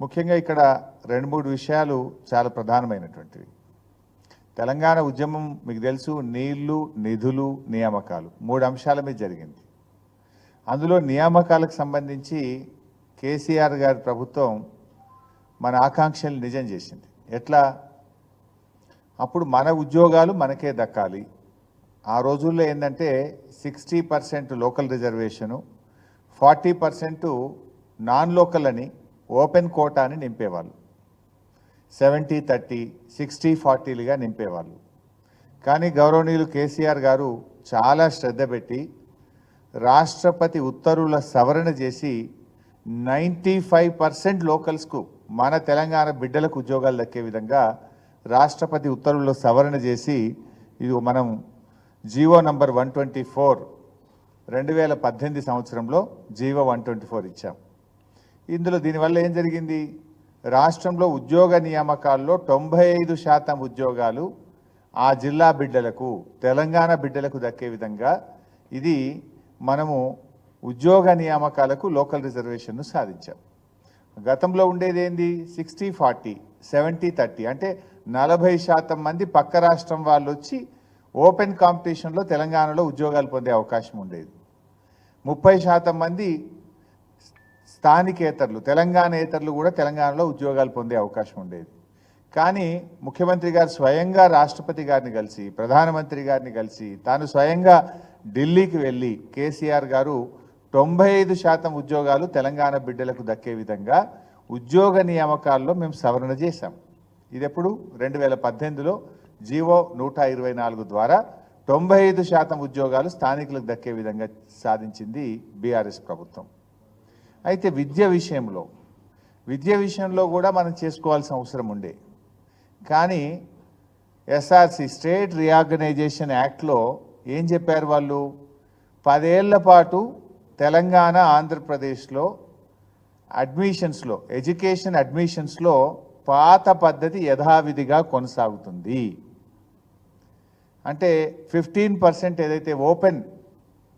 ముఖ్యంగా ఇక్కడ రెండు మూడు విషయాలు చాలా ప్రధానమైనటువంటివి. తెలంగాణ ఉద్యమం మీకు తెలుసు నీళ్ళు నిధులు నియామకాలు మూడు అంశాల మీద జరిగింది. అందులో నియామకాలకు సంబంధించి కేసీఆర్ గారి ప్రభుత్వం మన ఆకాంక్షలు నిజం చేసింది. ఎట్లా? అప్పుడు మన ఉద్యోగాలు మనకే దక్కాలి. ఆ రోజుల్లో ఏంటంటే sixty percent local reservation forty percent non local అని ఓపెన్ కోటా అని నింపేవాళ్ళు. సెవెంటీ థర్టీ సిక్స్టీ ఫార్టీలుగా నింపేవాళ్ళు. కానీ గౌరవనీయులు కేసీఆర్ గారు చాలా శ్రద్ధ పెట్టి రాష్ట్రపతి ఉత్తర్వుల సవరణ చేసి నైంటీ ఫైవ్ పర్సెంట్ లోకల్స్కు మన తెలంగాణ బిడ్డలకు ఉద్యోగాలు దక్కే విధంగా రాష్ట్రపతి ఉత్తర్వుల్లో సవరణ చేసి ఇది మనం GO number one twenty four రెండు వేల పద్దెనిమిది సంవత్సరంలో జీవో వన్ ట్వంటీ ఫోర్ ఇచ్చాం. ఇందులో దీనివల్ల ఏం జరిగింది? రాష్ట్రంలో ఉద్యోగ నియామకాల్లో తొంభై ఐదు శాతం ఉద్యోగాలు ఆ జిల్లా బిడ్డలకు తెలంగాణ బిడ్డలకు దక్కే విధంగా ఇది మనము ఉద్యోగ నియామకాలకు లోకల్ రిజర్వేషన్ను సాధించాం. గతంలో ఉండేది ఏంది? సిక్స్టీ ఫార్టీ సెవెంటీ థర్టీ అంటే నలభై శాతం మంది పక్క రాష్ట్రం వాళ్ళు వచ్చి ఓపెన్ కాంపిటీషన్లో తెలంగాణలో ఉద్యోగాలు పొందే అవకాశం ఉండేది. ముప్పై శాతం మంది స్థానికేతరులు తెలంగాణేతరులు కూడా తెలంగాణలో ఉద్యోగాలు పొందే అవకాశం ఉండేది. కానీ ముఖ్యమంత్రి గారు స్వయంగా రాష్ట్రపతి గారిని కలిసి ప్రధానమంత్రి గారిని కలిసి తాను స్వయంగా ఢిల్లీకి వెళ్ళి కేసీఆర్ గారు తొంభై ఐదు శాతం ఉద్యోగాలు తెలంగాణ బిడ్డలకు దక్కే విధంగా ఉద్యోగ నియామకాల్లో మేము సవరణ చేశాం. ఇదెప్పుడు? రెండు వేల పద్దెనిమిదిలో జీవో నూట ఇరవై నాలుగు ద్వారా తొంభై ఐదు శాతం ఉద్యోగాలు స్థానికులకు దక్కే విధంగా సాధించింది బీఆర్ఎస్ ప్రభుత్వం. అయితే విద్య విషయంలో విద్య విషయంలో కూడా మనం చేసుకోవాల్సిన అవసరం ఉండే. కానీ ఎస్ఆర్సి స్టేట్ రీఆర్గనైజేషన్ యాక్ట్లో ఏం చెప్పారు వాళ్ళు? పదేళ్ళ పాటు తెలంగాణ ఆంధ్రప్రదేశ్లో అడ్మిషన్స్లో ఎడ్యుకేషన్ అడ్మిషన్స్లో పాత పద్ధతి యథావిధిగా కొనసాగుతుంది. అంటే ఫిఫ్టీన్ పర్సెంట్ ఏదైతే ఓపెన్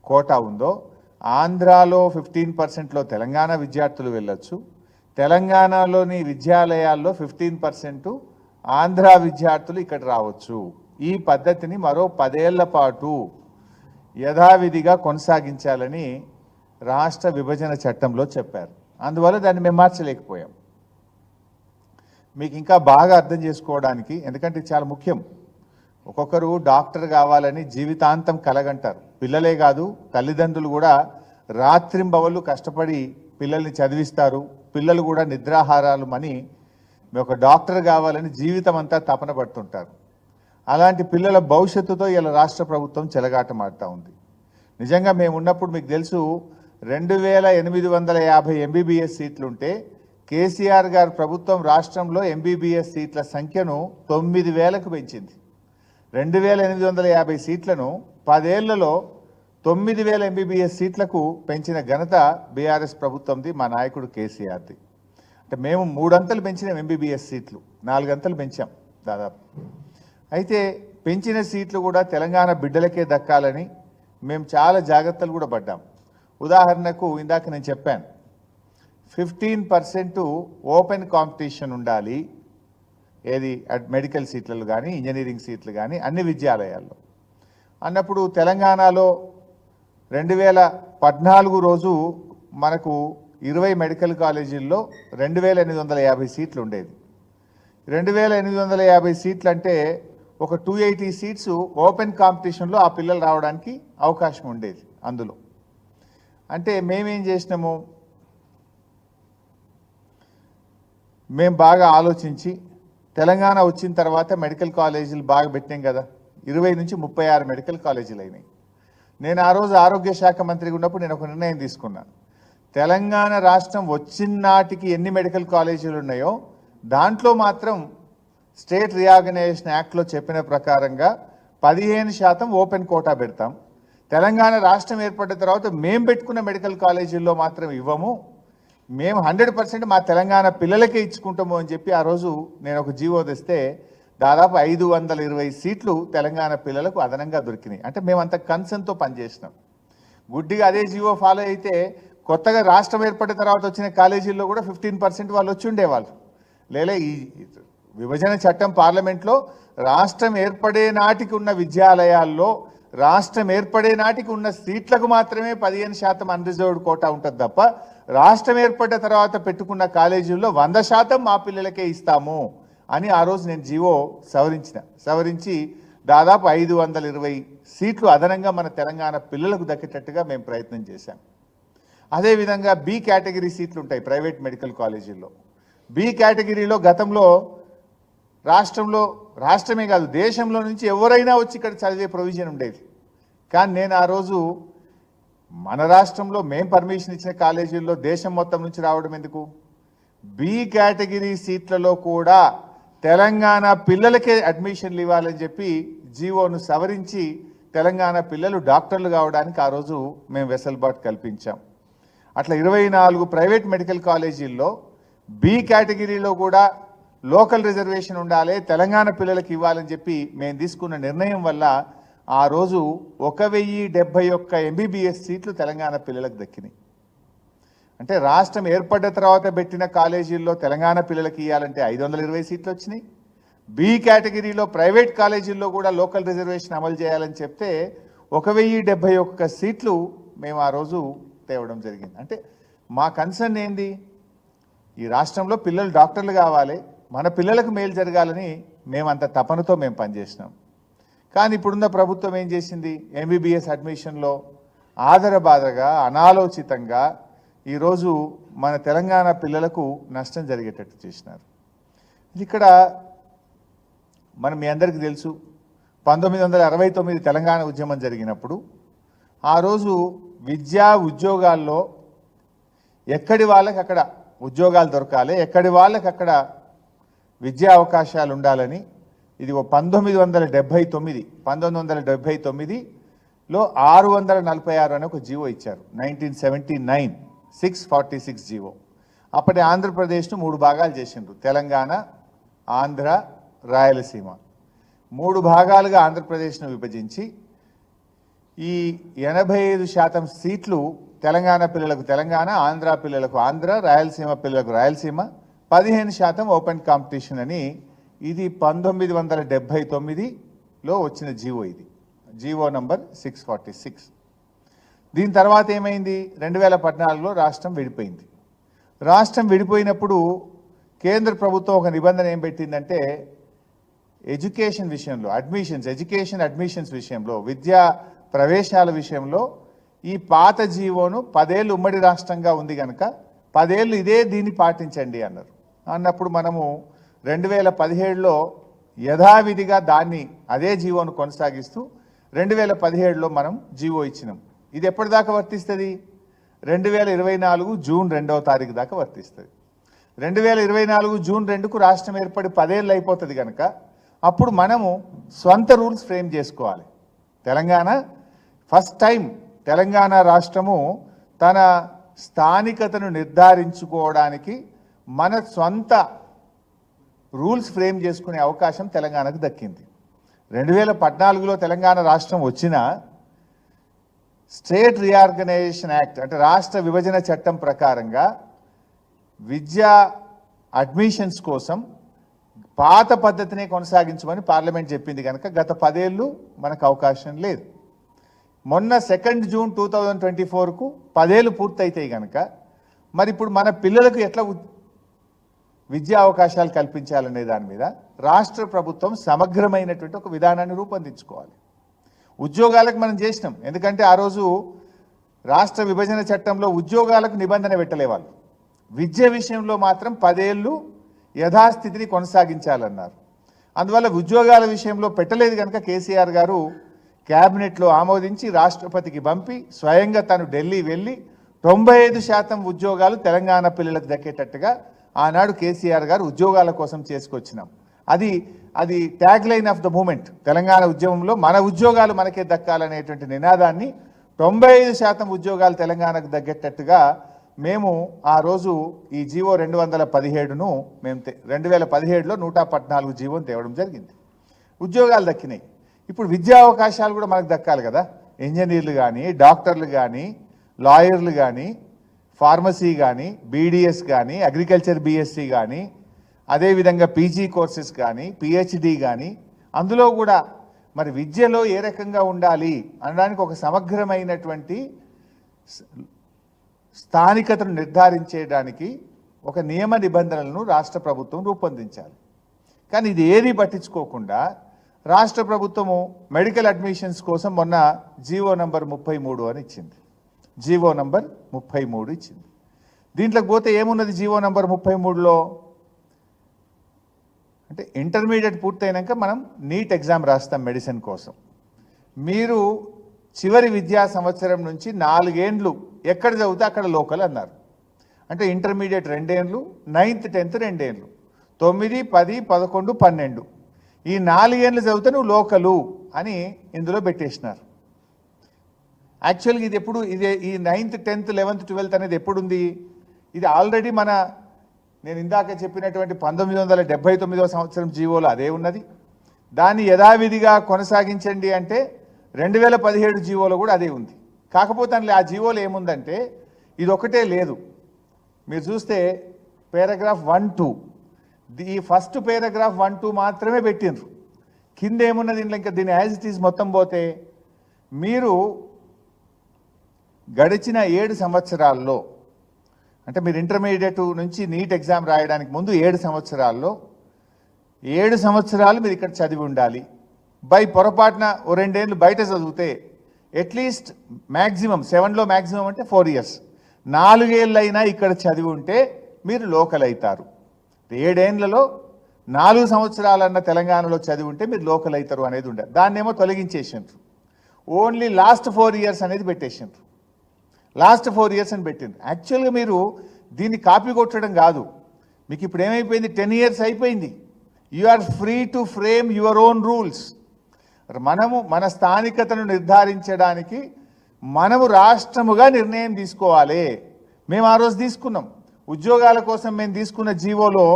కోటా ఉందో ఆంధ్రాలో ఫిఫ్టీన్ పర్సెంట్లో తెలంగాణ విద్యార్థులు వెళ్ళొచ్చు. తెలంగాణలోని విద్యాలయాల్లో ఫిఫ్టీన్ పర్సెంట్ ఆంధ్ర విద్యార్థులు ఇక్కడ రావచ్చు. ఈ పద్ధతిని మరో పదేళ్ళ పాటు యథావిధిగా కొనసాగించాలని రాష్ట్ర విభజన చట్టంలో చెప్పారు. అందువల్ల దాన్ని మేము మార్చలేకపోయాం. మీకు ఇంకా బాగా అర్థం చేసుకోవడానికి ఎందుకంటే చాలా ముఖ్యం. ఒక్కొక్కరు డాక్టర్ కావాలని జీవితాంతం కలగంటారు. పిల్లలే కాదు తల్లిదండ్రులు కూడా రాత్రింబవళ్ళు కష్టపడి పిల్లల్ని చదివిస్తారు. పిల్లలు కూడా నిద్రాహారాలు మని ఒక డాక్టర్ కావాలని జీవితం అంతా తపన పడుతుంటారు. అలాంటి పిల్లల భవిష్యత్తుతో ఇలా రాష్ట్ర ప్రభుత్వం చెలగాటమాడుతూ ఉంది. నిజంగా మేము ఉన్నప్పుడు మీకు తెలుసు రెండు వేల ఎనిమిది వందల యాభై ఎంబీబీఎస్ సీట్లుంటే కేసీఆర్ గారు ప్రభుత్వం రాష్ట్రంలో ఎంబీబీఎస్ సీట్ల సంఖ్యను తొమ్మిది వేలకు పెంచింది. రెండు వేల ఎనిమిది వందల యాభై సీట్లను పదేళ్ళలో తొమ్మిది వేల ఎంబీబీఎస్ సీట్లకు పెంచిన ఘనత బీఆర్ఎస్ ప్రభుత్వంది మా నాయకుడు కేసీఆర్ది. అంటే మేము మూడంతలు పెంచినాం ఎంబీబీఎస్ సీట్లు నాలుగంతలు పెంచాం దాదాపు. అయితే పెంచిన సీట్లు కూడా తెలంగాణ బిడ్డలకే దక్కాలని మేము చాలా జాగ్రత్తలు కూడా పడ్డాం. ఉదాహరణకు ఇందాక నేను చెప్పాను ఫిఫ్టీన్ పర్సెంట్ ఓపెన్ కాంపిటీషన్ ఉండాలి ఏది? అడ్- మెడికల్ సీట్లలో కానీ ఇంజనీరింగ్ సీట్లు కానీ అన్ని విద్యాలయాల్లో. అన్నప్పుడు తెలంగాణలో రెండు వేల పద్నాలుగు రోజు మనకు ఇరవై మెడికల్ కాలేజీల్లో రెండు వేల ఎనిమిది వందల యాభై సీట్లు ఉండేది. రెండు వేల ఎనిమిది వందల యాభై సీట్లు అంటే ఒక టూ ఎయిటీ సీట్స్ ఓపెన్ కాంపిటీషన్లో ఆ పిల్లలు రావడానికి అవకాశం ఉండేది అందులో. అంటే మేమేం చేసినాము? మేము బాగా ఆలోచించి తెలంగాణ వచ్చిన తర్వాత మెడికల్ కాలేజీలు బాగా పెట్టాం కదా. ఇరవై నుంచి ముప్పై ఆరు మెడికల్ కాలేజీలు అయినాయి. నేను ఆ రోజు ఆరోగ్య శాఖ మంత్రిగా ఉన్నప్పుడు నేను ఒక నిర్ణయం తీసుకున్నాను తెలంగాణ రాష్ట్రం వచ్చిన నాటికి ఎన్ని మెడికల్ కాలేజీలు ఉన్నాయో దాంట్లో మాత్రం స్టేట్ రీఆర్గనైజేషన్ యాక్ట్లో చెప్పిన ప్రకారంగా పదిహేను శాతం ఓపెన్ కోటా పెడతాం. తెలంగాణ రాష్ట్రం ఏర్పడిన తర్వాత మేము పెట్టుకున్న మెడికల్ కాలేజీల్లో మాత్రం ఇవ్వము. మేము హండ్రెడ్ పర్సెంట్ మా తెలంగాణ పిల్లలకే ఇచ్చుకుంటాము అని చెప్పి ఆ రోజు నేను ఒక జీవో తెస్తే దాదాపు ఐదు వందల ఇరవై సీట్లు తెలంగాణ పిల్లలకు అదనంగా దొరికినాయి. అంటే మేము అంత కన్సర్న్తో పనిచేసినాం. గుడ్డిగా అదే జీవో ఫాలో అయితే కొత్తగా రాష్ట్రం ఏర్పడిన తర్వాత వచ్చిన కాలేజీల్లో కూడా ఫిఫ్టీన్ పర్సెంట్ వాళ్ళు వచ్చి ఉండేవాళ్ళు. లేలే ఈ విభజన చట్టం పార్లమెంట్లో రాష్ట్రం ఏర్పడే నాటికి ఉన్న విద్యాలయాల్లో రాష్ట్రం ఏర్పడే నాటికి ఉన్న సీట్లకు మాత్రమే పదిహేను శాతం అన్రిజర్వ్డ్ కోటా ఉంటుంది తప్ప రాష్ట్రం ఏర్పడిన తర్వాత పెట్టుకున్న కాలేజీల్లో వంద శాతం మా పిల్లలకే ఇస్తాము అని ఆ రోజు నేను జీవో సవరించిన. సవరించి దాదాపు ఐదు వందల ఇరవై సీట్లు అదనంగా మన తెలంగాణ పిల్లలకు దక్కేటట్టుగా మేము ప్రయత్నం చేశాం. అదేవిధంగా బి కేటగిరీ సీట్లు ఉంటాయి ప్రైవేట్ మెడికల్ కాలేజీల్లో. బి కేటగిరీలో గతంలో రాష్ట్రంలో రాష్ట్రమే కాదు దేశంలో నుంచి ఎవరైనా వచ్చి ఇక్కడ చదివే ప్రొవిజన్ ఉండేది. కానీ నేను ఆ రోజు మన రాష్ట్రంలో మేం పర్మిషన్ ఇచ్చిన కాలేజీల్లో దేశం మొత్తం నుంచి రావడం ఎందుకు? బి కేటగిరీ సీట్లలో కూడా తెలంగాణ పిల్లలకే అడ్మిషన్లు ఇవ్వాలని చెప్పి జీవోను సవరించి తెలంగాణ పిల్లలు డాక్టర్లు కావడానికి ఆ రోజు మేము వెసలుబాటు కల్పించాం. అట్లా ఇరవై నాలుగు ప్రైవేట్ మెడికల్ కాలేజీల్లో బి కేటగిరీలో కూడా లోకల్ రిజర్వేషన్ ఉండాలి తెలంగాణ పిల్లలకి ఇవ్వాలని చెప్పి మేము తీసుకున్న నిర్ణయం వల్ల ఆ రోజు ఒక వెయ్యి డెబ్బై ఒక్క ఎంబీబీఎస్ సీట్లు తెలంగాణ పిల్లలకు దక్కినాయి. అంటే రాష్ట్రం ఏర్పడ్డ తర్వాత పెట్టిన కాలేజీల్లో తెలంగాణ పిల్లలకి ఇవ్వాలంటే ఐదు వందల ఇరవై సీట్లు వచ్చినాయి. బి కేటగిరీలో ప్రైవేట్ కాలేజీల్లో కూడా లోకల్ రిజర్వేషన్ అమలు చేయాలని చెప్తే ఒక వెయ్యి డెబ్బై ఒక్క సీట్లు మేము ఆ రోజు తేవడం జరిగింది. అంటే మా కన్సర్న్ ఏంది? ఈ రాష్ట్రంలో పిల్లలు డాక్టర్లు కావాలి మన పిల్లలకు మేలు జరగాలని మేమంత తపనతో మేము పనిచేసినాం. కానీ ఇప్పుడున్న ప్రభుత్వం ఏం చేసింది? ఎంబీబీఎస్ అడ్మిషన్లో ఆదరబాధగా అనాలోచితంగా ఈరోజు మన తెలంగాణ పిల్లలకు నష్టం జరిగేటట్టు చేసినారు. ఇక్కడ మనం మీ అందరికీ తెలుసు. పంతొమ్మిది వందల అరవై తొమ్మిది తెలంగాణ ఉద్యమం జరిగినప్పుడు ఆ రోజు విద్యా ఉద్యోగాల్లో ఎక్కడి వాళ్ళకి అక్కడ ఉద్యోగాలు దొరకాలి ఎక్కడి వాళ్ళకి అక్కడ విద్యా అవకాశాలు ఉండాలని ఇది ఓ పంతొమ్మిది వందల డెబ్భై తొమ్మిది పంతొమ్మిది వందల డెబ్భై తొమ్మిదిలో ఆరు వందల నలభై ఆరు అని ఒక జీవో ఇచ్చారు nineteen seventy nine six forty six GO. అప్పటి ఆంధ్రప్రదేశ్ను మూడు భాగాలు చేసిండ్రు తెలంగాణ ఆంధ్ర రాయలసీమ. మూడు భాగాలుగా ఆంధ్రప్రదేశ్ను విభజించి ఈ ఎనభై ఐదు శాతం సీట్లు తెలంగాణ పిల్లలకు తెలంగాణ ఆంధ్ర పిల్లలకు ఆంధ్ర రాయలసీమ పిల్లలకు రాయలసీమ పదిహేను శాతం ఓపెన్ కాంపిటీషన్ అని ఇది పంతొమ్మిది వందల డెబ్భై తొమ్మిదిలో వచ్చిన జీవో ఇది. GO number six forty six. దీని తర్వాత ఏమైంది? రెండు వేల పద్నాలుగులో రాష్ట్రం విడిపోయింది. రాష్ట్రం విడిపోయినప్పుడు కేంద్ర ప్రభుత్వం ఒక నిబంధన ఏం పెట్టిందంటే ఎడ్యుకేషన్ విషయంలో అడ్మిషన్స్ ఎడ్యుకేషన్ అడ్మిషన్స్ విషయంలో విద్యా ప్రవేశాల విషయంలో ఈ పాత జీవోను పదేళ్ళు ఉమ్మడి రాష్ట్రంగా ఉంది కనుక పదేళ్ళు ఇదే దీన్ని పాటించండి అన్నారు. అన్నప్పుడు మనము రెండు వేల పదిహేడులో యథావిధిగా దాన్ని అదే జీవోను కొనసాగిస్తూ రెండు వేల పదిహేడులో మనం జీవో ఇచ్చినాం. ఇది ఎప్పటిదాకా వర్తిస్తుంది? రెండు వేల ఇరవై నాలుగు జూన్ రెండవ తారీఖు దాకా వర్తిస్తుంది. రెండు వేల ఇరవై నాలుగు జూన్ రెండుకు రాష్ట్రం ఏర్పడి పదేళ్ళు అయిపోతుంది కనుక అప్పుడు మనము స్వంత రూల్స్ ఫ్రేమ్ చేసుకోవాలి. తెలంగాణ ఫస్ట్ టైం తెలంగాణ రాష్ట్రము తన స్థానికతను నిర్ధారించుకోవడానికి మన సొంత రూల్స్ ఫ్రేమ్ చేసుకునే అవకాశం తెలంగాణకు దక్కింది. రెండు వేల పద్నాలుగులో తెలంగాణ రాష్ట్రం వచ్చిన స్టేట్ రీఆర్గనైజేషన్ యాక్ట్ అంటే రాష్ట్ర విభజన చట్టం ప్రకారంగా విద్యా అడ్మిషన్స్ కోసం పాత పద్ధతినే కొనసాగించమని పార్లమెంట్ చెప్పింది కనుక గత పదేళ్ళు మనకు అవకాశం లేదు. మొన్న second June two thousand twenty ఫోర్కు పదేళ్ళు పూర్తయితాయి కనుక మరి ఇప్పుడు మన పిల్లలకు ఎట్లా విద్యా అవకాశాలు కల్పించాలనే దాని మీద రాష్ట్ర ప్రభుత్వం సమగ్రమైనటువంటి ఒక విధానాన్ని రూపొందించుకోవాలి. ఉద్యోగాలకు మనం చేసినాం. ఎందుకంటే ఆ రోజు రాష్ట్ర విభజన చట్టంలో ఉద్యోగాలకు నిబంధన పెట్టలేవాళ్ళు. విద్య విషయంలో మాత్రం పదేళ్ళు యథాస్థితిని కొనసాగించాలన్నారు. అందువల్ల ఉద్యోగాల విషయంలో పెట్టలేదు కనుక కేసీఆర్ గారు క్యాబినెట్లో ఆమోదించి రాష్ట్రపతికి పంపి స్వయంగా తను ఢిల్లీ వెళ్ళి తొంభై ఐదు శాతం ఉద్యోగాలు తెలంగాణ పిల్లలకు దక్కేటట్టుగా ఆనాడు కేసీఆర్ గారు ఉద్యోగాల కోసం చేసుకొచ్చినాం. అది అది tag line of the movement Telangana ఉద్యమంలో మన ఉద్యోగాలు మనకే దక్కాలనేటువంటి నినాదాన్ని తొంభై ఐదు శాతం ఉద్యోగాలు తెలంగాణకు తగ్గేటట్టుగా మేము ఆ రోజు ఈ జీవో రెండు వందల పదిహేడును మేము రెండు వేల పదిహేడులో నూట పద్నాలుగు జీవోని తేవడం జరిగింది. ఉద్యోగాలు దక్కినాయి. ఇప్పుడు విద్యా అవకాశాలు కూడా మనకు దక్కాలి కదా. ఇంజనీర్లు కానీ డాక్టర్లు కానీ లాయర్లు కానీ ఫార్మసీ కానీ బీడిఎస్ కానీ అగ్రికల్చర్ బీఎస్సీ కానీ అదేవిధంగా పీజీ కోర్సెస్ కానీ పిహెచ్డి కానీ అందులో కూడా మరి విద్యలో ఏ రకంగా ఉండాలి అనడానికి ఒక సమగ్రమైనటువంటి స్థానికతను నిర్ధారించేయడానికి ఒక నియమ నిబంధనలను రాష్ట్ర ప్రభుత్వం రూపొందించాలి. కానీ ఇది ఏది పట్టించుకోకుండా రాష్ట్ర ప్రభుత్వము మెడికల్ అడ్మిషన్స్ కోసం మొన్న జీవో నంబర్ ముప్పై మూడు అని ఇచ్చింది. జీవో నంబర్ ముప్పై మూడు ఇచ్చింది. దీంట్లోకి పోతే ఏమున్నది జీవో నంబర్ ముప్పై మూడులో? అంటే ఇంటర్మీడియట్ పూర్తయినాక మనం నీట్ ఎగ్జామ్ రాస్తాం మెడిసిన్ కోసం. మీరు చివరి విద్యా సంవత్సరం నుంచి నాలుగేండ్లు ఎక్కడ చదివితే అక్కడ లోకల్ అన్నారు. అంటే ఇంటర్మీడియట్ రెండేండ్లు నైన్త్ టెన్త్ రెండేండ్లు. తొమ్మిది పది పదకొండు పన్నెండు. ఈ నాలుగేండ్లు చదివితే నువ్వు లోకలు అని ఇందులో పెట్టేసినారు. యాక్చువల్గా ఇది ఎప్పుడు ఇది ఈ నైన్త్ టెన్త్ లెవెన్త్ ట్వెల్త్ అనేది ఎప్పుడుంది? ఇది ఆల్రెడీ మన నేను ఇందాక చెప్పినటువంటి పంతొమ్మిది వందల డెబ్బై తొమ్మిదవ సంవత్సరం జీవోలో అదే ఉన్నది. దాన్ని యథావిధిగా కొనసాగించండి అంటే రెండు వేల పదిహేడు జీవోలో కూడా అదే ఉంది. కాకపోతే అందులో ఆ జీవోలో ఏముందంటే ఇది ఒకటే లేదు. మీరు చూస్తే పేరాగ్రాఫ్ వన్ టూ ఈ ఫస్ట్ పేరాగ్రాఫ్ వన్ టూ మాత్రమే పెట్టిండ్రు. కింద ఏమున్నది ఇంకా దీని యాజ్ ఇట్ ఈజ్ మొత్తం పోతే మీరు గడిచిన ఏడు సంవత్సరాల్లో అంటే మీరు ఇంటర్మీడియట్ నుంచి నీట్ ఎగ్జామ్ రాయడానికి ముందు ఏడు సంవత్సరాల్లో ఏడు సంవత్సరాలు మీరు ఇక్కడ చదివి ఉండాలి. బై పొరపాటున ఓ రెండేళ్ళు బయట చదివితే అట్లీస్ట్ మ్యాక్సిమం సెవెన్లో మ్యాక్సిమం అంటే ఫోర్ ఇయర్స్ నాలుగేళ్ళైనా ఇక్కడ చదివి ఉంటే మీరు లోకల్ అవుతారు. ఏడేళ్ళలో నాలుగు సంవత్సరాలన్న తెలంగాణలో చదివి ఉంటే మీరు లోకల్ అవుతారు అనేది ఉండే దాన్నేమో తొలగించేసిండ్రు. ఓన్లీ లాస్ట్ ఫోర్ ఇయర్స్ అనేది పెట్టేసిండ్రు. లాస్ట్ ఫోర్ ఇయర్స్ అని పెట్టింది. యాక్చువల్గా మీరు దీన్ని కాపీ కొట్టడం కాదు. మీకు ఇప్పుడు ఏమైపోయింది? టెన్ ఇయర్స్ అయిపోయింది. You are free to frame your own rules మనము మన స్థానికతను నిర్ధారించడానికి మనము రాష్ట్రముగా నిర్ణయం తీసుకోవాలి. మేము ఆ రోజు తీసుకున్నాం. ఉద్యోగాల కోసం మేము తీసుకున్న జీవోలో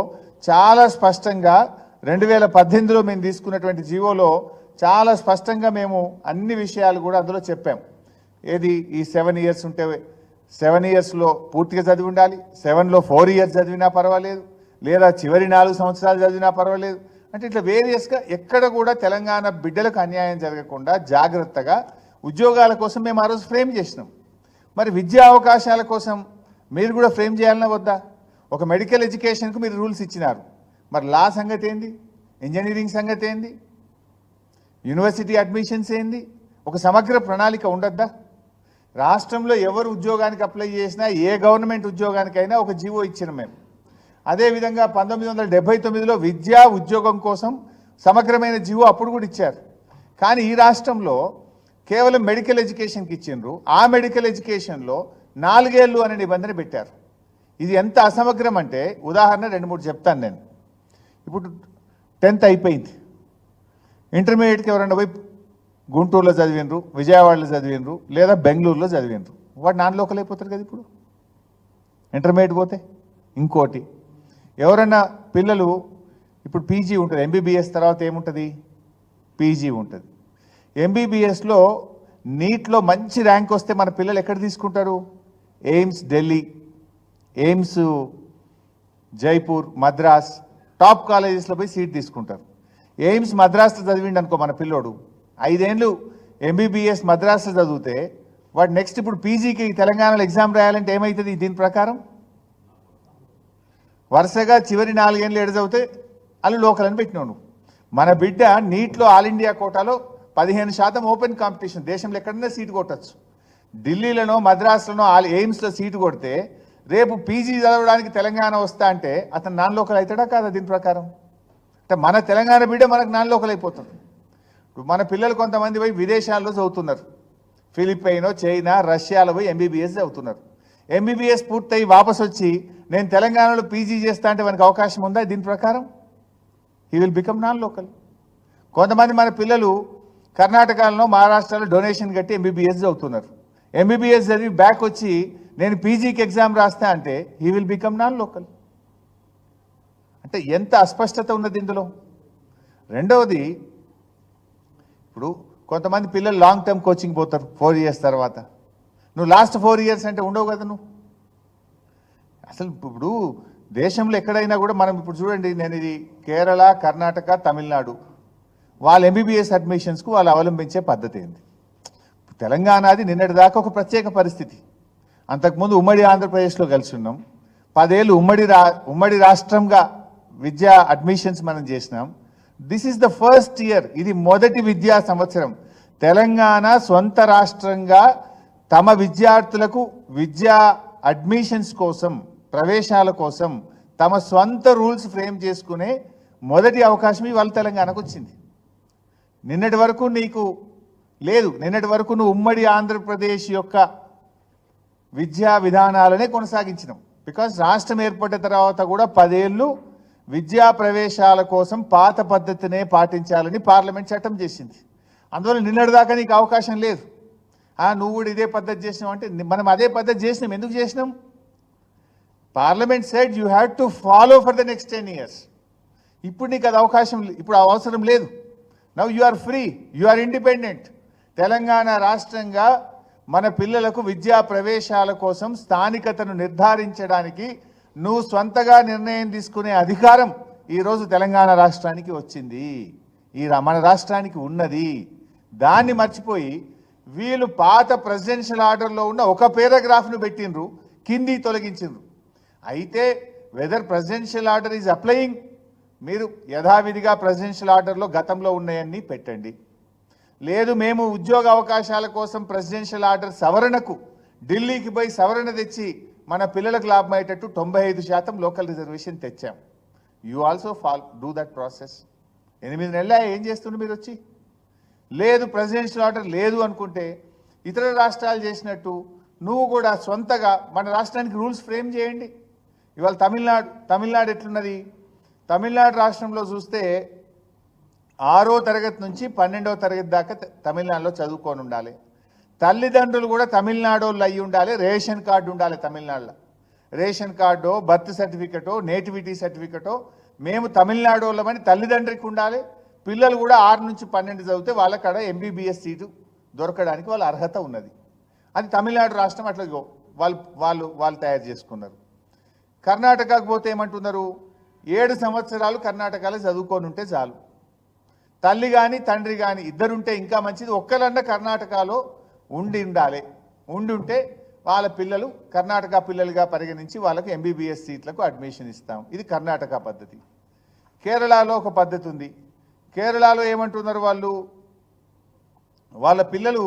చాలా స్పష్టంగా రెండు వేల పద్దెనిమిదిలో మేము తీసుకున్నటువంటి జీవోలో చాలా స్పష్టంగా మేము అన్ని విషయాలు కూడా అందులో చెప్పాం. ఏది? ఈ సెవెన్ ఇయర్స్ ఉంటే సెవెన్ ఇయర్స్లో పూర్తిగా చదివి ఉండాలి. సెవెన్లో ఫోర్ ఇయర్స్ చదివినా పర్వాలేదు. లేదా చివరి నాలుగు సంవత్సరాలు చదివినా పర్వాలేదు. అంటే ఇట్లా వేరియస్గా ఎక్కడ కూడా తెలంగాణ బిడ్డలకు అన్యాయం జరగకుండా జాగ్రత్తగా ఉద్యోగాల కోసం మేము ఆ రోజు ఫ్రేమ్ చేసినాం. మరి విద్యా అవకాశాల కోసం మీరు కూడా ఫ్రేమ్ చేయాలన్నా వద్దా? ఒక మెడికల్ ఎడ్యుకేషన్కు మీరు రూల్స్ ఇచ్చినారు. మరి లా సంగతి ఏంది? ఇంజనీరింగ్ సంగతి ఏంది? యూనివర్సిటీ అడ్మిషన్స్ ఏంది? ఒక సమగ్ర ప్రణాళిక ఉండద్దా? రాష్ట్రంలో ఎవరు ఉద్యోగానికి అప్లై చేసినా ఏ గవర్నమెంట్ ఉద్యోగానికైనా ఒక జీవో ఇచ్చిన మేము అదేవిధంగా పంతొమ్మిది వందల డెబ్బై తొమ్మిదిలో విద్యా ఉద్యోగం కోసం సమగ్రమైన జీవో అప్పుడు కూడా ఇచ్చారు. కానీ ఈ రాష్ట్రంలో కేవలం మెడికల్ ఎడ్యుకేషన్కి ఇచ్చిండ్రు. ఆ మెడికల్ ఎడ్యుకేషన్లో నాలుగేళ్ళు అనే నిబంధన పెట్టారు. ఇది ఎంత అసమగ్రం అంటే ఉదాహరణ రెండు మూడు చెప్తాను నేను. ఇప్పుడు టెన్త్ అయిపోయింది. ఇంటర్మీడియట్కి ఎవరైనా పోయి గుంటూరులో చదివినరు విజయవాడలో చదివినరు లేదా బెంగళూరులో చదివినరు వాడు నాన్ లోకల్ అయిపోతారు కదా ఇప్పుడు? ఇంటర్మీడియట్ పోతే? ఇంకోటి ఎవరైనా పిల్లలు ఇప్పుడు పీజీ ఉంటుంది ఎంబీబీఎస్ తర్వాత ఏముంటుంది? పీజీ ఉంటుంది. ఎంబీబీఎస్లో నీట్లో మంచి ర్యాంక్ వస్తే మన పిల్లలు ఎక్కడ తీసుకుంటారు? AIIMS Delhi AIIMS Jaipur Madras top కాలేజెస్లో పోయి సీట్ తీసుకుంటారు. ఎయిమ్స్ మద్రాస్లో చదివిండు అనుకో మన పిల్లోడు ఐదేళ్ళు ఎంబీబీఎస్ మద్రాస్లో చదివితే వాడు నెక్స్ట్ ఇప్పుడు పీజీకి తెలంగాణలో ఎగ్జామ్ రాయాలంటే ఏమవుతుంది దీని ప్రకారం? వరుసగా చివరి నాలుగేళ్ళు ఏడు చదివితే వాళ్ళు లోకల్ అని పెట్టినావు మన బిడ్డ నీట్లో ఆల్ ఇండియా కోటాలో పదిహేను శాతం ఓపెన్ కాంపిటీషన్ దేశంలో ఎక్కడైనా సీటు కొట్టచ్చు. ఢిల్లీలోనో మద్రాసులోనో ఆల్ ఎయిమ్స్లో సీటు కొడితే రేపు పీజీ చదవడానికి తెలంగాణ వస్తా అంటే అతను నాన్ లోకల్ అవుతాడా కాదా దీని ప్రకారం? అంటే మన తెలంగాణ బిడ్డ మనకు నాన్ లోకల్ అయిపోతుంది మన పిల్లలు కొంతమంది పోయి విదేశాల్లో చదువుతున్నారు. ఫిలిప్పైనో చైనా రష్యాలో పోయి ఎంబీబీఎస్ చదువుతున్నారు. ఎంబీబీఎస్ పూర్తయి వాపస్ వచ్చి నేను తెలంగాణలో పీజీ చేస్తా అంటే మనకు అవకాశం ఉందా దీని ప్రకారం? He will become non local కొంతమంది మన పిల్లలు కర్ణాటకలో మహారాష్ట్రలో డొనేషన్ కట్టి ఎంబీబీఎస్ చదువుతున్నారు. ఎంబీబీఎస్ చదివి బ్యాక్ వచ్చి నేను పీజీకి ఎగ్జామ్ రాస్తా అంటే he will become non local అంటే ఎంత అస్పష్టత ఉన్నది ఇందులో? రెండవది ఇప్పుడు కొంతమంది పిల్లలు లాంగ్ టర్మ్ కోచింగ్ పోతారు ఫోర్ ఇయర్స్ తర్వాత. నువ్వు లాస్ట్ ఫోర్ ఇయర్స్ అంటే ఉండవు కదా నువ్వు? అసలు ఇప్పుడు దేశంలో ఎక్కడైనా కూడా మనం ఇప్పుడు చూడండి నేను ఇది కేరళ కర్ణాటక తమిళనాడు. వాళ్ళ ఎంబీబీఎస్ అడ్మిషన్స్కు వాళ్ళు అవలంబించే పద్ధతి ఏంది? తెలంగాణది నిన్నటి దాకా ఒక ప్రత్యేక పరిస్థితి. అంతకుముందు ఉమ్మడి ఆంధ్రప్రదేశ్లో కలిసి ఉన్నాం పదేళ్ళు ఉమ్మడి రా ఉమ్మడి రాష్ట్రంగా విద్యా అడ్మిషన్స్ మనం చేసినాం. This is the first year ఇది మొదటి విద్యా సంవత్సరం. తెలంగాణ సొంత రాష్ట్రంగా తమ విద్యార్థులకు విద్యా అడ్మిషన్స్ కోసం ప్రవేశాల కోసం తమ సొంత రూల్స్ ఫ్రేమ్ చేసుకునే మొదటి అవకాశం ఇవాళ తెలంగాణకు వచ్చింది. నిన్నటి వరకు నీకు లేదు. నిన్నటి వరకు నువ్వు ఉమ్మడి ఆంధ్రప్రదేశ్ యొక్క విద్యా విధానాలనే కొనసాగించినాం బికాస్ రాష్ట్రం ఏర్పడిన తర్వాత కూడా పదేళ్ళు విద్యా ప్రవేశాల కోసం పాత పద్ధతినే పాటించాలని పార్లమెంట్ చట్టం చేసింది. అందువల్ల నిన్నటి దాకా నీకు అవకాశం లేదు. నువ్వు కూడా ఇదే పద్ధతి చేసినావు అంటే మనం అదే పద్ధతి చేసినాం. ఎందుకు చేసినాం? Parliament said you have to follow for the next ten years ఇప్పుడు నీకు అది అవకాశం ఇప్పుడు అవసరం లేదు. Now you are free you are independent Telangana రాష్ట్రంగా మన పిల్లలకు విద్యా ప్రవేశాల కోసం స్థానికతను నిర్ధారించడానికి నువ్వు స్వంతగా నిర్ణయం తీసుకునే అధికారం ఈరోజు తెలంగాణ రాష్ట్రానికి వచ్చింది. ఈ రా- మన రాష్ట్రానికి ఉన్నది. దాన్ని మర్చిపోయి వీళ్ళు పాత ప్రెసిడెన్షియల్ ఆర్డర్లో ఉన్న ఒక పేరాగ్రాఫ్ను పెట్టిండ్రు కింది తొలగించిండ్రు. అయితే whether presidential order is applying మీరు యథావిధిగా ప్రెసిడెన్షియల్ ఆర్డర్లో గతంలో ఉన్నాయన్నీ పెట్టండి. లేదు మేము ఉద్యోగ అవకాశాల కోసం ప్రెసిడెన్షియల్ ఆర్డర్ సవరణకు ఢిల్లీకి పోయి సవరణ తెచ్చి మన పిల్లలకు లాభం అయ్యేటట్టు తొంభై ఐదు శాతం లోకల్ రిజర్వేషన్ తెచ్చాం. You also fall do that process ఎనిమిది నెలల ఏం చేస్తుండే మీరు వచ్చి? లేదు ప్రెసిడెన్షియల్ ఆర్డర్ లేదు అనుకుంటే ఇతర రాష్ట్రాలు చేసినట్టు నువ్వు కూడా సొంతగా మన రాష్ట్రానికి రూల్స్ ఫ్రేమ్ చేయండి. ఇవాళ తమిళనాడు తమిళనాడు ఎట్లున్నది? తమిళనాడు రాష్ట్రంలో చూస్తే ఆరో తరగతి నుంచి పన్నెండవ తరగతి దాకా తమిళనాడులో చదువుకొని ఉండాలి. తల్లిదండ్రులు కూడా తమిళనాడు వాళ్ళు అయి ఉండాలి రేషన్ కార్డు ఉండాలి తమిళనాడులో. రేషన్ కార్డో బర్త్ సర్టిఫికెటో నేటివిటీ సర్టిఫికెటో మేము తమిళనాడు వాళ్ళమని తల్లిదండ్రికి ఉండాలి. పిల్లలు కూడా ఆరు నుంచి పన్నెండు చదివితే వాళ్ళక్కడ ఎంబీబీఎస్ సీటు దొరకడానికి వాళ్ళ అర్హత ఉన్నది. అది తమిళనాడు రాష్ట్రం అట్లా వాళ్ళు వాళ్ళు వాళ్ళు తయారు చేసుకున్నారు. కర్ణాటకకు పోతే ఏమంటున్నారు? ఏడు సంవత్సరాలు కర్ణాటకలో చదువుకొని ఉంటే చాలు. తల్లి కానీ తండ్రి కానీ ఇద్దరుంటే ఇంకా మంచిది. ఒక్కరన్నా కర్ణాటకలో ఉండి ఉండాలి. ఉండి ఉంటే వాళ్ళ పిల్లలు కర్ణాటక పిల్లలుగా పరిగణించి వాళ్ళకు ఎంబీబీఎస్ సీట్లకు అడ్మిషన్ ఇస్తాం. ఇది కర్ణాటక పద్ధతి. కేరళలో ఒక పద్ధతి ఉంది. కేరళలో ఏమంటున్నారు వాళ్ళు? వాళ్ళ పిల్లలు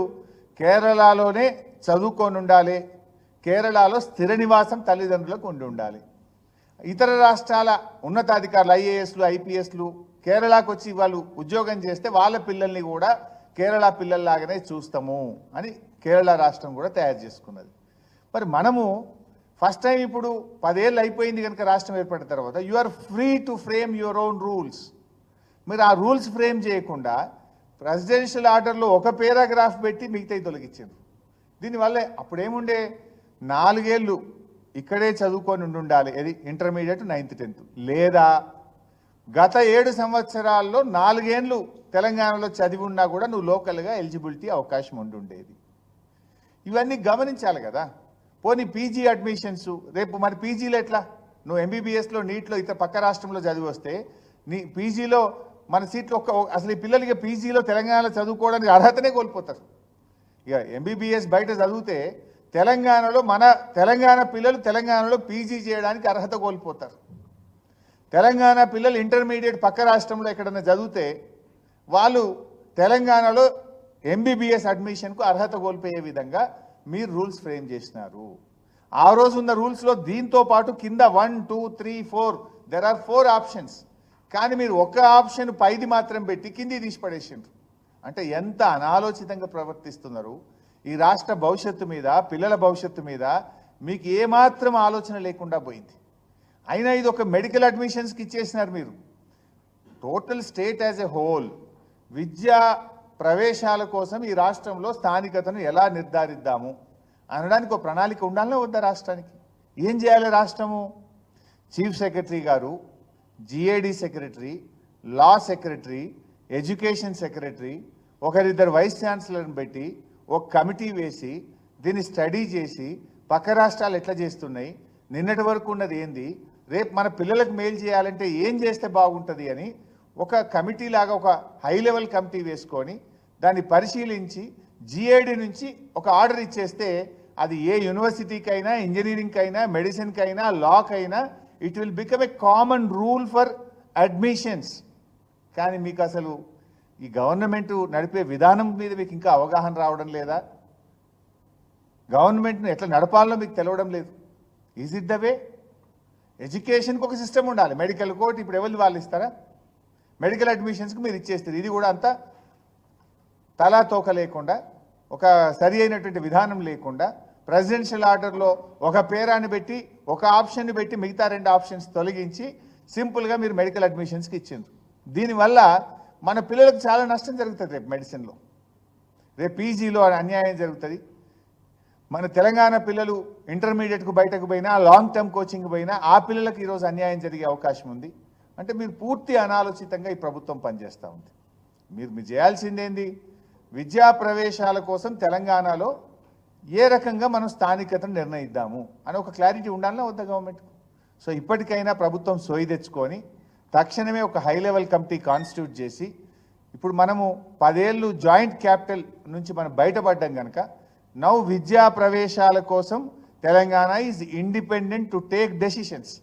కేరళలోనే చదువుకొని ఉండాలి. కేరళలో స్థిర నివాసం తల్లిదండ్రులకు ఉండి ఉండాలి. ఇతర రాష్ట్రాల ఉన్నతాధికారులు ఐఏఎస్లు ఐపీఎస్లు కేరళకు వచ్చి వాళ్ళు ఉద్యోగం చేస్తే వాళ్ళ పిల్లల్ని కూడా కేరళ పిల్లల్లాగానే చూస్తాము అని కేరళ రాష్ట్రం కూడా తయారు చేసుకున్నది. మరి మనము ఫస్ట్ టైం ఇప్పుడు పదేళ్ళు అయిపోయింది కనుక రాష్ట్రం ఏర్పడిన తర్వాత you are free to frame your own rules మీరు ఆ రూల్స్ ఫ్రేమ్ చేయకుండా ప్రెసిడెన్షియల్ ఆర్డర్లో ఒక పేరాగ్రాఫ్ పెట్టి మిగతాయి తొలగించారు. దీనివల్ల అప్పుడేముండే? నాలుగేళ్ళు ఇక్కడే చదువుకొని ఉండాలి ఇది ఇంటర్మీడియట్ నైన్త్ టెన్త్ లేదా గత ఏడు సంవత్సరాల్లో నాలుగేళ్ళు తెలంగాణలో చదివి ఉన్నా కూడా నువ్వు లోకల్గా ఎలిజిబిలిటీ అవకాశం ఉండుండేది ఇవన్నీ గమనించాలి కదా. పోనీ పీజీ అడ్మిషన్స్ రేపు మరి పీజీలో ఎట్లా? నువ్వు ఎంబీబీఎస్లో నీట్లో ఇతర పక్క రాష్ట్రంలో చదివి వస్తే నీ పీజీలో మన సీట్లు ఒక్క అసలు ఈ పిల్లలకి పీజీలో తెలంగాణలో చదువుకోవడానికి అర్హతనే కోల్పోతారు. ఇక ఎంబీబీఎస్ బయట చదివితే తెలంగాణలో మన తెలంగాణ పిల్లలు తెలంగాణలో పీజీ చేయడానికి అర్హత కోల్పోతారు. తెలంగాణ పిల్లలు ఇంటర్మీడియట్ పక్క రాష్ట్రంలో ఎక్కడైనా చదివితే వాళ్ళు తెలంగాణలో ఎంబీబీఎస్ అడ్మిషన్కు అర్హత కోల్పోయే విధంగా మీరు రూల్స్ ఫ్రేమ్ చేసినారు. ఆ రోజు ఉన్న రూల్స్లో దీంతో పాటు కింద one two three four there are four options కానీ మీరు ఒక ఆప్షన్ పైది మాత్రం పెట్టి కింది తీసి పడేసిండ్రు అంటే ఎంత అనాలోచితంగా ప్రవర్తిస్తున్నారు. ఈ రాష్ట్ర భవిష్యత్తు మీద పిల్లల భవిష్యత్తు మీద మీకు ఏమాత్రం ఆలోచన లేకుండా పోయింది. అయినా ఇది ఒక మెడికల్ అడ్మిషన్స్కి ఇచ్చేసినారు మీరు. Total state as a whole విద్యా ప్రవేశాల కోసం ఈ రాష్ట్రంలో స్థానికతను ఎలా నిర్ధారిద్దాము అనడానికి ఒక ప్రణాళిక ఉండాలనే వద్దా రాష్ట్రానికి? ఏం చేయాలి రాష్ట్రము? చీఫ్ సెక్రటరీ గారు GAD secretary law secretary education secretary ఒకరిద్దరు వైస్ ఛాన్సలర్ని పెట్టి ఒక కమిటీ వేసి దీన్ని స్టడీ చేసి పక్క రాష్ట్రాలు ఎట్లా చేస్తున్నాయి? నిన్నటి వరకు ఉన్నది ఏంది? రేపు మన పిల్లలకు మేలు చేయాలంటే ఏం చేస్తే బాగుంటుంది అని ఒక కమిటీ లాగా ఒక హై లెవెల్ కమిటీ వేసుకొని దాన్ని పరిశీలించి జిఐడి నుంచి ఒక ఆర్డర్ ఇచ్చేస్తే అది ఏ యూనివర్సిటీకి అయినా ఇంజనీరింగ్కి అయినా మెడిసిన్కి అయినా లాక్ అయినా it will become a common rule for admissions కానీ మీకు అసలు ఈ గవర్నమెంట్ నడిపే విధానం మీద మీకు ఇంకా అవగాహన రావడం లేదా? గవర్నమెంట్ను ఎట్లా నడపాలో మీకు తెలవడం లేదు. ఈజ్ ఇట్ ద వే ఎడ్యుకేషన్కి ఒక సిస్టమ్ ఉండాలి. మెడికల్ కోర్ట్ ఇప్పుడు ఎవరు వాళ్ళు ఇస్తారా? మెడికల్ అడ్మిషన్స్కి మీరు ఇచ్చేస్తారు. ఇది కూడా అంతా తలా తోక లేకుండా ఒక సరి అయినటువంటి విధానం లేకుండా ప్రెసిడెన్షియల్ ఆర్డర్లో ఒక పేరాన్ని పెట్టి ఒక ఆప్షన్ని పెట్టి మిగతా రెండు ఆప్షన్స్ తొలగించి సింపుల్గా మీరు మెడికల్ అడ్మిషన్స్కి ఇచ్చిండ్రు. దీనివల్ల మన పిల్లలకు చాలా నష్టం జరుగుతుంది రేపు మెడిసిన్లో. రేపు పీజీలో అన్యాయం జరుగుతుంది. మన తెలంగాణ పిల్లలు ఇంటర్మీడియట్కు బయటకు పోయినా లాంగ్ టర్మ్ కోచింగ్ పోయినా ఆ పిల్లలకు ఈరోజు అన్యాయం జరిగే అవకాశం ఉంది. అంటే మీరు పూర్తి అనాలోచితంగా ఈ ప్రభుత్వం పనిచేస్తూ ఉంది. మీరు మీరు చేయాల్సిందేంది? విద్యా ప్రవేశాల కోసం తెలంగాణలో ఏ రకంగా మనం స్థానికతను నిర్ణయిద్దాము అని ఒక క్లారిటీ ఉండాలనే వద్ద గవర్నమెంట్ సో ఇప్పటికైనా ప్రభుత్వం సోయి తెచ్చుకొని తక్షణమే ఒక హై లెవెల్ కమిటీ కాన్స్టిట్యూట్ చేసి ఇప్పుడు మనము పదేళ్ళు జాయింట్ క్యాపిటల్ నుంచి మనం బయటపడ్డాం కనుక నౌ విద్యా ప్రవేశాల కోసం Telangana is independent to take decisions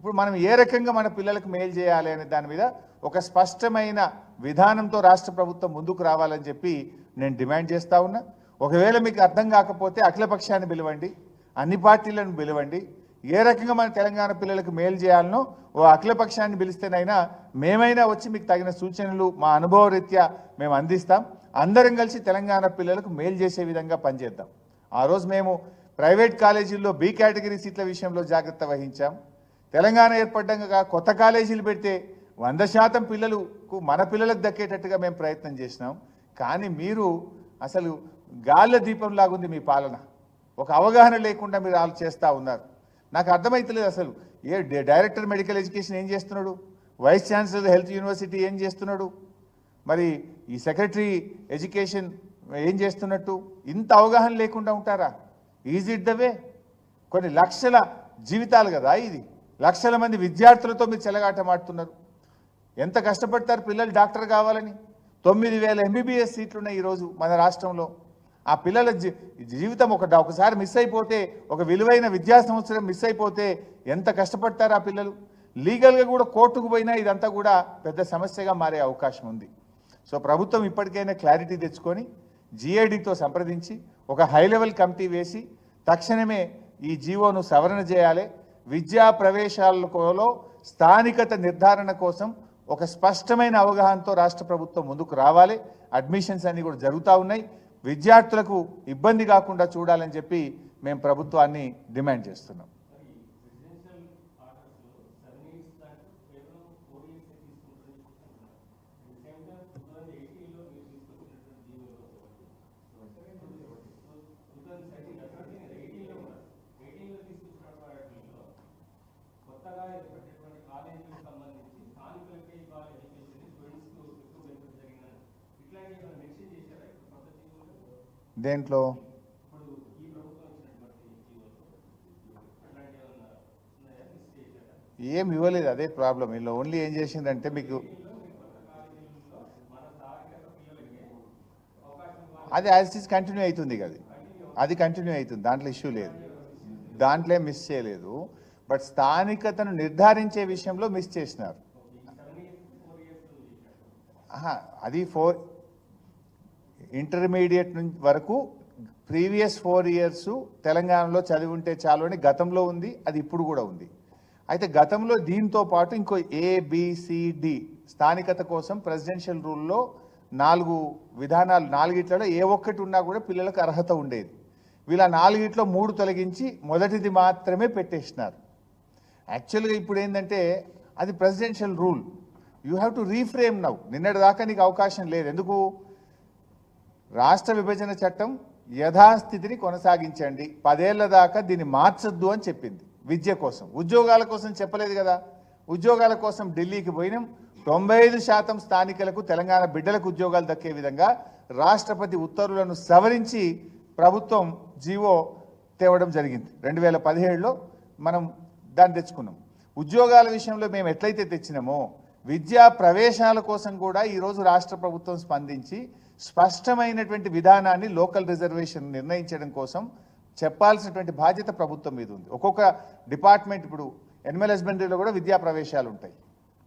ఇప్పుడు మనం ఏ రకంగా మన పిల్లలకు మేలు చేయాలి అనే దాని మీద ఒక స్పష్టమైన విధానంతో రాష్ట్ర ప్రభుత్వం ముందుకు రావాలని చెప్పి నేను డిమాండ్ చేస్తూ ఉన్నా. ఒకవేళ మీకు అర్థం కాకపోతే అఖిలపక్షాన్ని పిలవండి అన్ని పార్టీలను పిలవండి. ఏ రకంగా మన తెలంగాణ పిల్లలకు మేలు చేయాలనో ఓ అఖిలపక్షాన్ని పిలిస్తేనైనా మేమైనా వచ్చి మీకు తగిన సూచనలు మా అనుభవ రీత్యా మేము అందిస్తాం. అందరం కలిసి తెలంగాణ పిల్లలకు మేలు చేసే విధంగా పనిచేద్దాం. ఆ రోజు మేము ప్రైవేట్ కాలేజీల్లో బి కేటగిరీ సీట్ల విషయంలో జాగ్రత్త వహించాం. తెలంగాణ ఏర్పడ్డాక కొత్త కాలేజీలు పెడితే వంద శాతం పిల్లలకు మన పిల్లలకు దక్కేటట్టుగా మేము ప్రయత్నం చేసినాం. కానీ మీరు అసలు గాల్ల దీపం లాగుంది మీ పాలన. ఒక అవగాహన లేకుండా మీరు వాళ్ళు చేస్తూ ఉన్నారు. నాకు అర్థమైతలేదు అసలు. ఏ డైరెక్టర్ మెడికల్ ఎడ్యుకేషన్ ఏం చేస్తున్నాడు? వైస్ ఛాన్సలర్ హెల్త్ యూనివర్సిటీ ఏం చేస్తున్నాడు? మరి ఈ సెక్రటరీ ఎడ్యుకేషన్ ఏం చేస్తున్నట్టు? ఇంత అవగాహన లేకుండా ఉంటారా? Is it the way. కొన్ని లక్షల జీవితాలు కదా ఇది. లక్షల మంది విద్యార్థులతో మీరు చెలగాటమాడుతున్నారు. ఎంత కష్టపడతారు పిల్లలు డాక్టర్ కావాలని? తొమ్మిది వేల ఎంబీబీఎస్ సీట్లు ఉన్నాయి ఈరోజు మన రాష్ట్రంలో. ఆ పిల్లల జీ- జీవితం ఒక ఒకసారి మిస్ అయిపోతే ఒక విలువైన విద్యా సంవత్సరం మిస్ అయిపోతే ఎంత కష్టపడతారు ఆ పిల్లలు? లీగల్గా కూడా కోర్టుకు పోయినా ఇదంతా కూడా పెద్ద సమస్యగా మారే అవకాశం ఉంది. సో ప్రభుత్వం ఇప్పటికైనా క్లారిటీ తెచ్చుకొని జిఐడితో సంప్రదించి ఒక హై లెవెల్ కమిటీ వేసి తక్షణమే ఈ జీవోను సవరణ చేయాలి. విద్యా ప్రవేశాలలో స్థానికత నిర్ధారణ కోసం ఒక స్పష్టమైన అవగాహనతో రాష్ట్ర ప్రభుత్వం ముందుకు రావాలి. అడ్మిషన్స్ అన్నీ కూడా జరుగుతూ ఉన్నాయి. విద్యార్థులకు ఇబ్బంది కాకుండా చూడాలని చెప్పి మేము ప్రభుత్వాన్ని డిమాండ్ చేస్తున్నాం కొత్తగా ఏర్పడినటువంటి కాలేజీలకు సంబంధించి స్థానికులకే ఇవ్వాలి ఎడ్యుకేషన్ స్టూడెంట్స్కు ఎక్కువ బెనిఫిట్ జరిగిందని ఇట్లాంటి ఏమైనా మెన్షన్ చేశారా ఇప్పుడు కొత్త జీవోలో దేంట్లో ఇప్పుడు ఈ ప్రభుత్వం ఇచ్చినటువంటి జీవోలో అట్లాంటి ఏమైనా ఉన్నాయా మిస్ దేంట్లో? ఏం ఇవ్వలేదు అదే ప్రాబ్లం వీళ్ళు ఓన్లీ ఏం చేసిందంటే మీకు అది యాజ్ ఇస్ కంటిన్యూ అవుతుంది కదా అది. కంటిన్యూ అవుతుంది. దాంట్లో ఇష్యూ లేదు. దాంట్లో మిస్ చేయలేదు. బట్ స్థానికతను నిర్ధారించే విషయంలో మిస్ చేసినారు. ఆహా, అది ఫోర్ ఇంటర్మీడియట్ నుంచి వరకు ప్రీవియస్ ఫోర్ ఇయర్స్ తెలంగాణలో చదివి ఉంటే చాలు అని గతంలో ఉంది అది ఇప్పుడు కూడా ఉంది. అయితే గతంలో దీంతో పాటు ఇంకో ఏబిసిడి స్థానికత కోసం ప్రెసిడెన్షియల్ రూల్లో నాలుగు విధానాలు నాలుగిట్లలో ఏ ఒక్కటి ఉన్నా కూడా పిల్లలకు అర్హత ఉండేది. వీళ్ళ నాలుగిట్లో మూడు తొలగించి మొదటిది మాత్రమే పెట్టేసినారు. యాక్చువల్గా ఇప్పుడు ఏంటంటే అది presidential rule. You have to reframe now నిన్నటి దాకా నీకు అవకాశం లేదు. ఎందుకు? రాష్ట్ర విభజన చట్టం యథాస్థితిని కొనసాగించండి. పదేళ్ళ దాకా దీన్ని మార్చొద్దు అని చెప్పింది విద్య కోసం. ఉద్యోగాల కోసం చెప్పలేదు కదా. ఉద్యోగాల కోసం ఢిల్లీకి పోయినాం. తొంభై ఐదు శాతం స్థానికులకు తెలంగాణ బిడ్డలకు ఉద్యోగాలు దక్కే విధంగా రాష్ట్రపతి ఉత్తర్వులను సవరించి ప్రభుత్వం జీవో తేవడం జరిగింది. రెండు వేల పదిహేడులో మనం దాన్ని తెచ్చుకున్నాం. ఉద్యోగాల విషయంలో మేము ఎట్లయితే తెచ్చినామో విద్యా ప్రవేశాల కోసం కూడా ఈరోజు రాష్ట్ర ప్రభుత్వం స్పందించి స్పష్టమైనటువంటి విధానాన్ని లోకల్ రిజర్వేషన్ నిర్ణయించడం కోసం చెప్పాల్సినటువంటి బాధ్యత ప్రభుత్వం మీద ఉంది. ఒక్కొక్క డిపార్ట్మెంట్ ఇప్పుడు ఎనిమల్ హస్బెండరీలో కూడా విద్యా ప్రవేశాలు ఉంటాయి.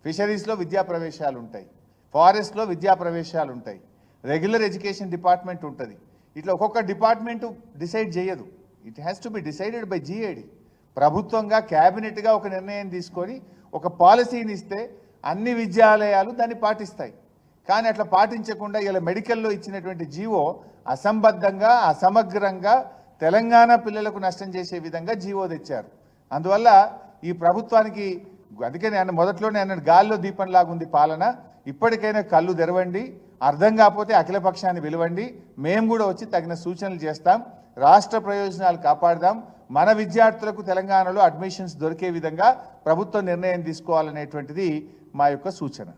ఫిషరీస్లో విద్యా ప్రవేశాలు ఉంటాయి. ఫారెస్ట్లో విద్యా ప్రవేశాలు ఉంటాయి. రెగ్యులర్ ఎడ్యుకేషన్ డిపార్ట్మెంట్ ఉంటుంది. ఇట్లా ఒక్కొక్క డిపార్ట్మెంటు డిసైడ్ చేయదు. It has to be decided by GAD ప్రభుత్వంగా క్యాబినెట్గా ఒక నిర్ణయం తీసుకొని ఒక పాలసీని ఇస్తే అన్ని విద్యాలయాలు దాన్ని పాటిస్తాయి. కానీ అట్లా పాటించకుండా ఇలా మెడికల్లో ఇచ్చినటువంటి జీవో అసంబద్ధంగా అసమగ్రంగా తెలంగాణ పిల్లలకు నష్టం చేసే విధంగా జీవో తెచ్చారు. అందువల్ల ఈ ప్రభుత్వానికి అందుకే నేను మొదట్లోనే అన్నాడు గాల్లో దీపంలాగా ఉంది పాలన ఇప్పటికైనా కళ్ళు తెరవండి అర్థం కాకపోతే అఖిలపక్షాన్ని పిలవండి మేము కూడా వచ్చి తగిన సూచనలు చేస్తాం రాష్ట్ర ప్రయోజనాలు కాపాడదాం మన విద్యార్థులకు తెలంగాణలో అడ్మిషన్స్ దొరికే విధంగా ప్రభుత్వం నిర్ణయం తీసుకోవాలనేటువంటిది మా యొక్క సూచన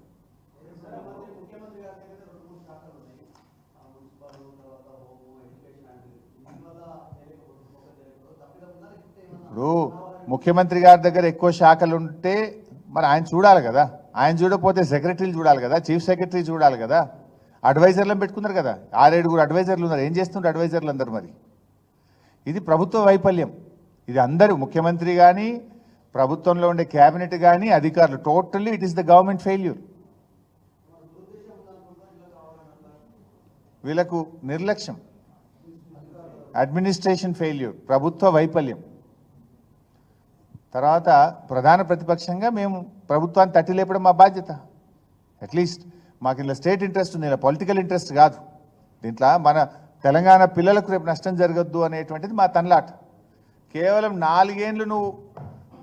ముఖ్యమంత్రి గారి దగ్గర రెండు మూడు శాఖలు ఉన్నాయి ఆ మున్సిపల్ తర్వాత హోము ఎడ్యుకేషన్ అంటే దీనివల్ల తెలియకపోతే ఫోకస్ తెలియకపోతే తప్పిదం ఉందా లేకపోతే ఏమన్నా ఇప్పుడు ముఖ్యమంత్రి గారి దగ్గర ఎక్కువ శాఖలు ఉంటే మరి ఆయన చూడాలి కదా. ఆయన చూడకపోతే సెక్రటరీలు చూడాలి కదా చీఫ్ సెక్రటరీ చూడాలి కదా. అడ్వైజర్లను పెట్టుకున్నారు కదా. ఆరేడుగురు అడ్వైజర్లు ఉన్నారు. ఏం చేస్తున్నారు అడ్వైజర్లు అందరు మరి? ఇది ప్రభుత్వ వైఫల్యం. ఇది అందరూ ముఖ్యమంత్రి కానీ ప్రభుత్వంలో ఉండే క్యాబినెట్ కానీ అధికారులు. Totally it is the government failure వీళ్ళకు నిర్లక్ష్యం. అడ్మినిస్ట్రేషన్ ఫెయిల్యూర్ ప్రభుత్వ వైఫల్యం. తర్వాత ప్రధాన ప్రతిపక్షంగా మేము ప్రభుత్వాన్ని తట్టి లేపడం మా బాధ్యత. అట్లీస్ట్ మాకు ఇలా స్టేట్ ఇంట్రెస్ట్ ఉంది ఇలా పొలిటికల్ ఇంట్రెస్ట్ కాదు. దీంట్లో మన తెలంగాణ పిల్లలకు రేపు నష్టం జరగద్దు అనేటువంటిది మా తనలాట. కేవలం నాలుగేండ్లు నువ్వు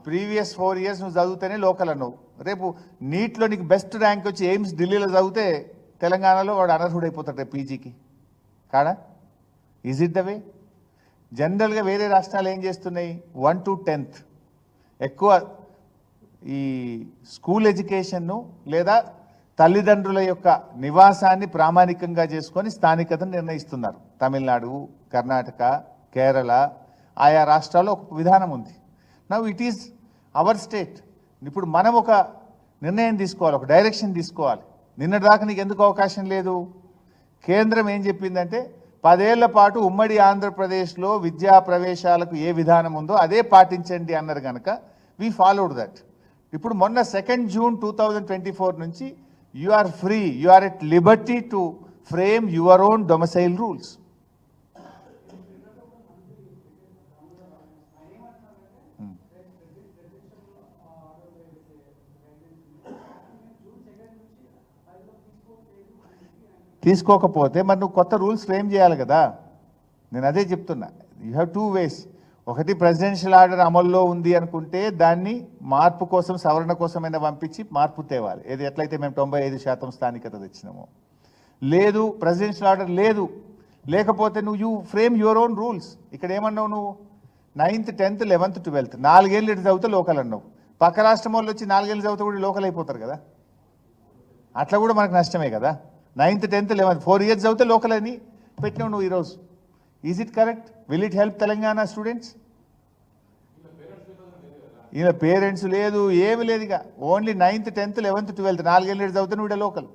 ప్రీవియస్ ఫోర్ ఇయర్స్ నువ్వు చదివితేనే లోకల్ అన్నావు. రేపు నీట్లో నీకు బెస్ట్ ర్యాంక్ వచ్చి ఎయిమ్స్ ఢిల్లీలో చదివితే తెలంగాణలో వాడు అనర్హుడైపోతాడు రేపు పీజీకి. కాడా ఈజ్ ఇట్ ద వే జనరల్గా వేరే రాష్ట్రాలు ఏం చేస్తున్నాయి? వన్ టు టెన్త్ ఎక్కువ ఈ స్కూల్ ఎడ్యుకేషన్ను లేదా తల్లిదండ్రుల యొక్క నివాసాన్ని ప్రామాణికంగా చేసుకొని స్థానికతను నిర్ణయిస్తున్నారు. తమిళనాడు కర్ణాటక కేరళ ఆయా రాష్ట్రాల్లో ఒక విధానం ఉంది. Now it is our state ఇప్పుడు మనం ఒక నిర్ణయం తీసుకోవాలి ఒక డైరెక్షన్ తీసుకోవాలి. నిన్నటిదాకా నీకు ఎందుకు అవకాశం లేదు? కేంద్రం ఏం చెప్పిందంటే పదేళ్ళ పాటు ఉమ్మడి ఆంధ్రప్రదేశ్లో విద్యా ప్రవేశాలకు ఏ విధానం ఉందో అదే పాటించండి అన్నారు కనుక వి ఫాలోడ్ దట్ ఇప్పుడు మొన్న second June two thousand twenty four నుంచి you are free you are at liberty to frame your own domicile rules తీసుకోకపోతే మరి నువ్వు కొత్త రూల్స్ ఫ్రేమ్ చేయాలి కదా. నేను అదే చెప్తున్నా. యూ హ్యావ్ టూ వేస్ ఒకటి ప్రెసిడెన్షియల్ ఆర్డర్ అమల్లో ఉంది అనుకుంటే దాన్ని మార్పు కోసం సవరణ కోసమైనా పంపించి మార్పు తేవాలి. ఏది ఎట్లయితే మేము తొంభై ఐదు శాతం స్థానికత తెచ్చినామో. లేదు ప్రెసిడెన్షియల్ ఆర్డర్ లేదు. లేకపోతే నువ్వు you frame your own rules ఇక్కడ ఏమన్నావు నువ్వు? నైన్త్ టెన్త్ లెవెన్త్ ట్వెల్త్ నాలుగేళ్ళు ఇటు చదివితే లోకల్ అన్నావు. పక్క రాష్ట్రం వాళ్ళు వచ్చి నాలుగేళ్ళు చదివితే కూడా లోకల్ అయిపోతారు కదా? అట్లా కూడా మనకు నష్టమే కదా? Ninth tenth eleventh four years చదివితే లోకల్ అని పెట్టినావు నువ్వు ఈరోజు. Is it correct will it help Telangana students ఈయన పేరెంట్స్ లేదు ఏమి లేదు ఇక. Only ninth tenth eleventh twelfth నాలుగేళ్ళు చదివితే నువ్వు లోకల్.